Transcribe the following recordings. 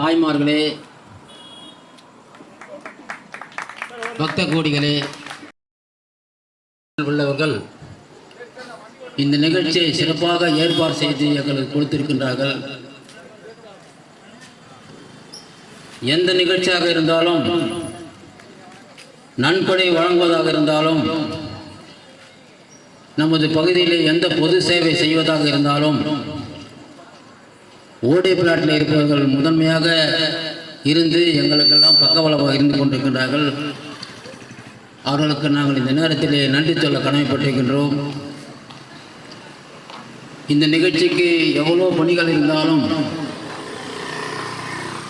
தாய்மார்களே பக்த கோடிகளே உள்ளவர்கள் இந்த நிகழ்ச்சியை சிறப்பாக ஏற்பாடு செய்து எங்களுக்கு கொடுத்திருக்கின்றார்கள். எந்த நிகழ்ச்சியாக இருந்தாலும் நன்கொடை வழங்குவதாக இருந்தாலும் நமது பகுதியில் எந்த பொது சேவை செய்வதாக இருந்தாலும் ஓடை பிளாட்டில் இருப்பவர்கள் முதன்மையாக இருந்து எங்களுக்கெல்லாம் பக்கபலமாக இருந்து கொண்டிருக்கின்றார்கள். அவர்களுக்கு நாங்கள் இந்த நேரத்திலே நன்றி சொல்ல கடமைப்பட்டிருக்கின்றோம். இந்த நிகழ்ச்சிக்கு எவ்வளோ பணிகள் இருந்தாலும்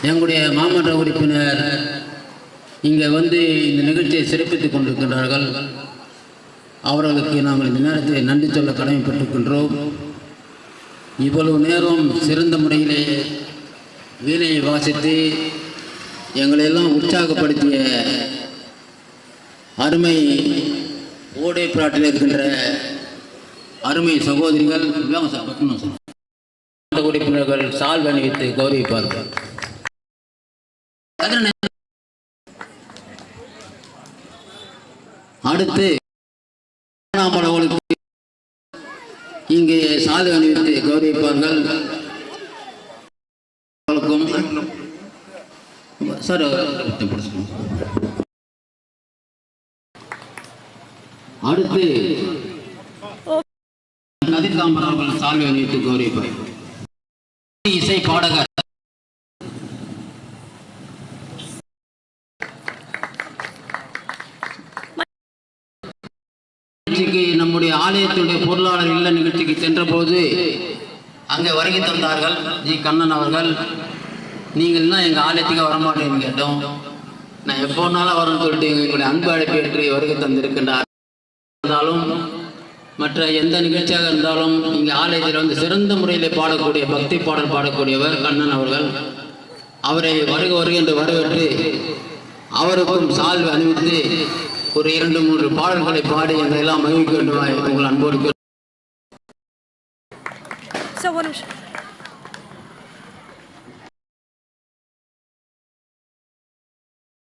எங்களுடைய மாமன்ற உறுப்பினர் இங்கே வந்து இந்த நிகழ்ச்சியை சிறப்பித்துக் கொண்டிருக்கின்றார்கள். அவர்களுக்கு நாங்கள் இந்த நேரத்தில் நன்றி சொல்ல கடமைப்பட்டிருக்கின்றோம். இவ்வளவு நேரம் சிறந்த முறையிலே வீணையை வாசித்து எங்களை எல்லாம் உற்சாகப்படுத்திய அருமை ஓடை பிராட்டில் இருக்கின்ற அருமை சகோதரிகள் உறுப்பினர்கள் சால் அணிவித்து கௌரவிப்பார்கள். அடுத்து இங்கே சாது அணிவித்து கௌரவிப்பார்கள். அவர்களுக்கும் சார் அடுத்து கதிர்காம்பர் அவர்கள் சால்வை அணிவித்து கௌரவிப்பார். இசை பாடகர். நிகழ்ச்சிக்கு நம்முடைய ஆலயத்துடைய பொருளாளர் இல்ல நிகழ்ச்சிக்கு சென்றபோது அங்கே வருகை தந்தார்கள். ஜி கண்ணன் அவர்கள் நீங்கள்லாம் எங்கள் ஆலயத்துக்கு வரமாட்டேன்னு கேட்டோம். நான் எப்போனாலும் வரேன்னு சொல்லிட்டு எங்களுடைய அன்பு அழைப்பு ஏற்று வருகை தந்திருக்கின்றார். இருந்தாலும் மற்ற எந்த நிகழ்ச்சியாக இருந்தாலும் இங்கே ஆலயத்தில் வந்து சிறந்த முறையில் பாடக்கூடிய பக்தி பாடல் பாடக்கூடியவர் கண்ணன் அவர்கள். அவரை வருக வருக என்று வரவேற்று அவருக்கும் சால்வை அணிவித்து ஒரு இரண்டு மூன்று பாடல்களை பாடி எங்களை எல்லாம் மகிழ்விக்க வேண்டுமாய் உங்கள் அன்போடு கேட்டு- ஒரு நிமிஷம்